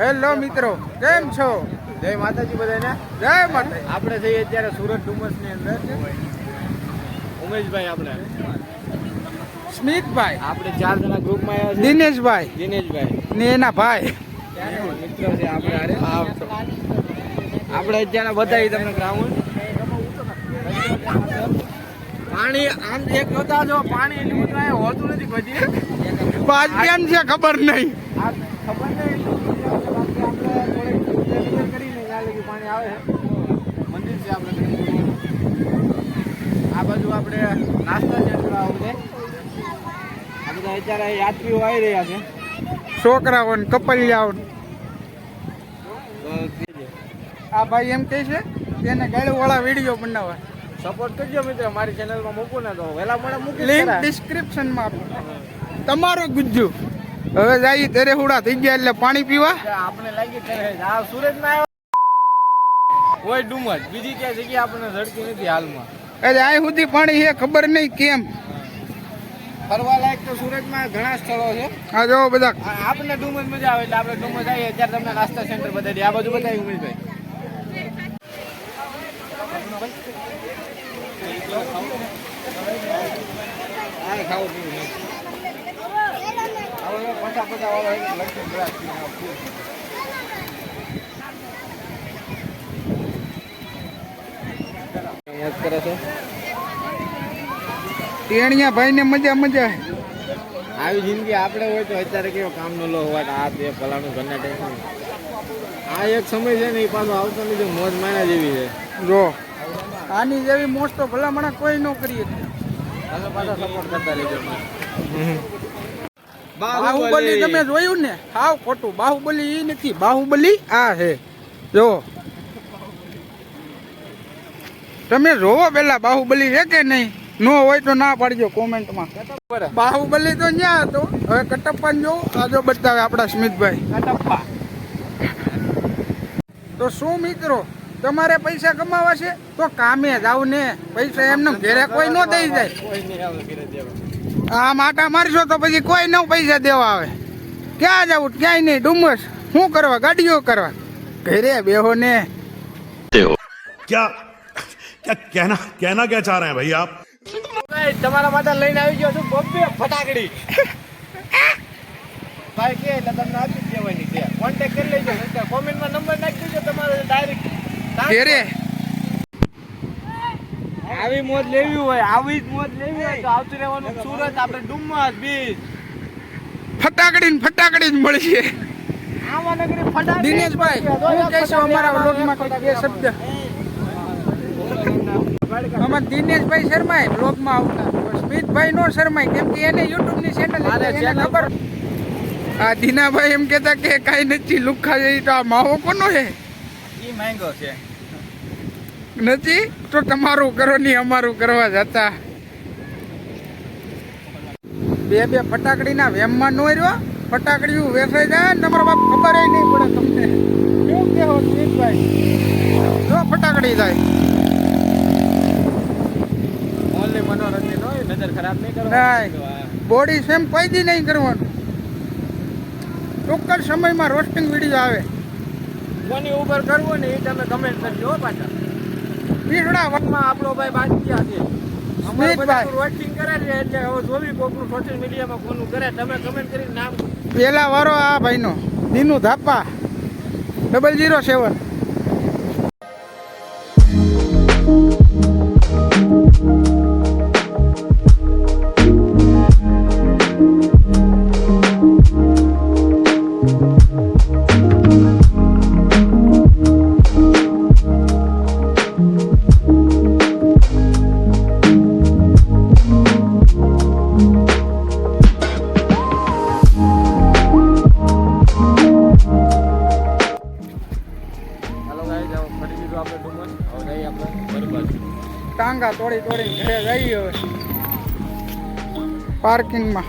Hello મિત્રો કેમ છો? જય માતાજી બધાને. જય માતા આપણે જઈએ અત્યારે સુરત ડુમસની અંદર. ઉમેશભાઈ આપણે. સ્મિતભાઈ. આપણે ચાર જણા ગ્રુપમાં આવ્યા છે દિનેશભાઈ. દિનેશભાઈ. ને એના ભાઈ મિત્રો છે આપણે અરે આપણે અત્યારે બતાવી તમને ગ્રાઉન્ડ. પાણી આમ એક નતા જો પાણી એટલું બધું હોતું નથી પછી. પાંચ કેમ છે ખબર નહીં. ખબર નહીં બાકી આપણે થોડીક વિચાર કરીને ત્યાં લગી પાણી આવે છે મંદિર છે આપણે આ બાજુ આપણે નાસ્તા જેટલું આવું છે આ બધા. અત્યારે યાત્રીઓ આવી રહ્યા છે. છોકરાઓ ને કપલિયાઓ ને. આ ભાઈ એમ કહે છે એને ગાડી વાળા વીડિયો બનાવવા. સપોર્ટ કરજો મિત્રો મારી ચેનલમાં મૂકો ને તો. વહેલા મને મૂકી લિંક. ડિસ્ક્રિપ્શનમાં આપો. તમારો ગુજ્જુ. હવે જાય તેરે હુડા થઈ ગયા એટલે પાણી પીવા. આપણે લાગી કરે આ સુરત સુરતમાં હોય ડુમજ બીજી ક્યાંય જગ્યા આપણને ઝડકી નથી હાલમાં. એટલે આ સુધી પાણી છે ખબર નહીં કેમ. ફરવા લાયક તો સુરતમાં ઘણા સ્થળો છે. આ જો બધા. આ- આપણને ડુમસ મજા આવે એટલે આપણે ડુમસ આવીએ ત્યારે તમને નાસ્તા સેન્ટર બતાવી આ બાજુ બતાવી ઉમેશભાઈ. હા, ખાવું પીવું. પચાસ પચાસ વાળો હોય એટલે લખી ગ્લાસ પીને આવું. મોજ કરે છે? ટેણિયા ભાઈ ને મજા મજા. આવી જિંદગી આપણે હોય તો અત્યારે કેવો કામનો લો હોવા આ તે ફલાણું ઘરના ટેન્શન આ એક સમય છે ને એ પાછો આવતો નથી મોજ માયા જેવી છે. જો આની જેવી મોસ્ટ તો ભલામણા કોઈ ન કરીએ. પાછો પાછા સપોર્ટ કરતા રહેજો. બાહુબલી. તમે જોયું ને? હાવ ખોટું. બાહુબલી એ નથી. બાહુબલી આ છે. જો તમે જોવો પેલા બાહુબલી છે કે નહીં? નો હોય તો ના પાડજો કોમેન્ટમાં. બાહુબલી તો ન્યા હતો. હવે કટપ્પા જો આ જો બતાવે આપણા સ્મિતભાઈ. કટપ્પા. તો શું મિત્રો? તમારે પૈસા કમાવા છે? તો કામે જાવ ને. પૈસા એમને ઘેરે કોઈ ન દઈ જાય. કોઈ નહીં આવે ઘરે દેવા. આ માટા મારશો તો પછી કોઈ ન પૈસા દેવા આવે. ક્યાં જવું? ક્યાંય નહીં. ડુમસ. શું કરવા? ગાડીઓ કરવા? ઘરે બેહો ને. क्या क्या कहना कहना क्या चाह रहे हैं भाई आप ભાઈ તમારા માટે લઈને આવી ગયો છું બબ્બે ફટાકડી ભાઈ કે એટલે તમને આપી જ દેવાની છે કોન્ટેક્ટ કરી લેજો કોમેન્ટમાં નંબર નાખી દેજો તમારો ડાયરેક્ટ ઘેરે આવી મોજ લેવી હોય આવી જ મોજ લેવી હોય તો આવતું રહેવાનું સુરત આપણે ડુમ્મસ બીચ ફટાકડી ને ફટાકડી જ મળશે આવા નગરી ફટાકડી દિનેશભાઈ હું કહેશો અમારા વ્લોગમાં કોઈ બે શબ્દ અમારા દિનેશભાઈ શર્માય વ્લોગમાં આવતા. સ્મિતભાઈ નો શર્માય કેમ કે એને યુટ્યુબની ચેનલ ખબર. આ દીનાભાઈ એમ કહેતા કે કાંઈ નથી લુખા જઈ તો આ માવો કોનો છે? ઈ માંગો છે. નથી? તો તમારું કરો નહીં અમારું કરવા જતા. બે બે ફટાકડીના વેમમાં નો રહ્યો. ફટાકડીયું વેસાઈ જાય ને તમારા બાપ ખબર નહીં પડે તમને. શું કેવો સ્મિતભાઈ? જો ફટાકડી થાય નજર ખરાબ નહીં કરો બોડી સેમ કોઈ દી નહીં કરવાનું. ચોક્કસ સમયમાં રોસ્ટિંગ વીડિયો આવે. કોની ઉપર કરવું ને એ તમે કમેન્ટ કરજો પાછા. પીસડા માં આપણો ભાઈ બાકી છે. પેલા વારો આ ભાઈનો. Dinu Dhapa. Double zero seven ફરી દીધું આપણે ડુમસ હવે જઈએ આપણે બરબાદ ટાંગા તોડી તોડીને ઘરે જઈએ હવે પાર્કિંગમાં.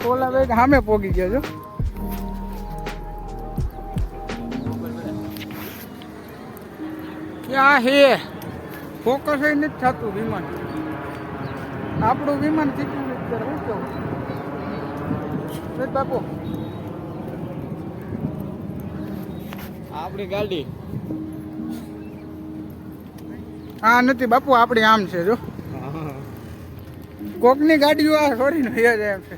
ટોલા ભાઈ સામે પોગી ગયા છો. ક્યાં હે? ફોકસ નથી થતું વિમાન. આપણું વિમાન ચીકું કરે. શું કેવું? બાપુ. આપણી ગાડી. આ નથી બાપુ આપણી આમ છે જો. કોકની ગાડીઓ આ છોડીને જાય એમ છે.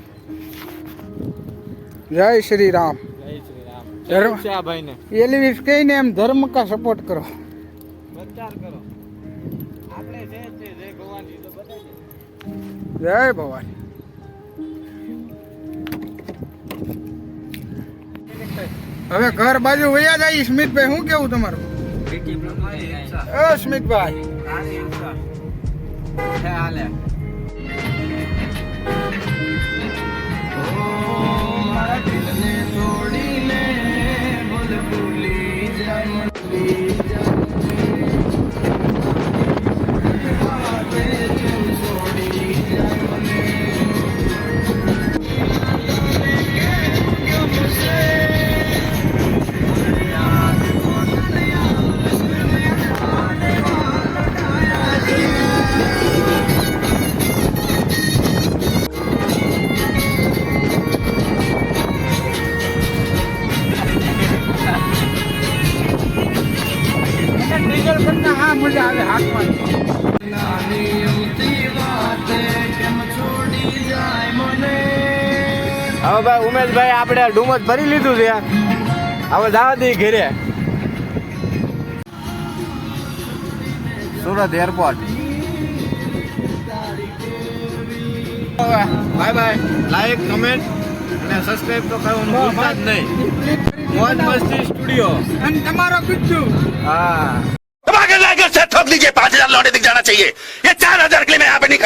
જય શ્રી રામ જય શ્રી રામ ધર્મ. છે આ ભાઈને? એલવીસ કહીને એમ ધર્મ કા સપોર્ટ કરો. પ્રચાર કરો. આપણે જ છે જય ભગવાનજી તો બતાવી જય ભવાની. હવે ઘર બાજુ વયા જાય સ્મિતભાઈ શું કેવું તમારું? સ્મિતભાઈ. હાલે ડીઝલ મજા આવે હાથમાં. હવે ભાઈ ઉમેશભાઈ આપણે ડુમસ ભરી લીધું છે. હવે જવા દઈએ ઘરે. Surat airport bye bye like comment અને સબસ્ક્રાઇબ તો કરવાનું ભૂલતા જ નહીં. મોજ મસ્તી સ્ટુડિયો અને તમારો ગુજ્જુ. હા. ठोक दीजिए पाँच हजार लौटे दिख जाना चाहिए ये चार हजार के लिए मैं यहाँ पे नहीं खड़ा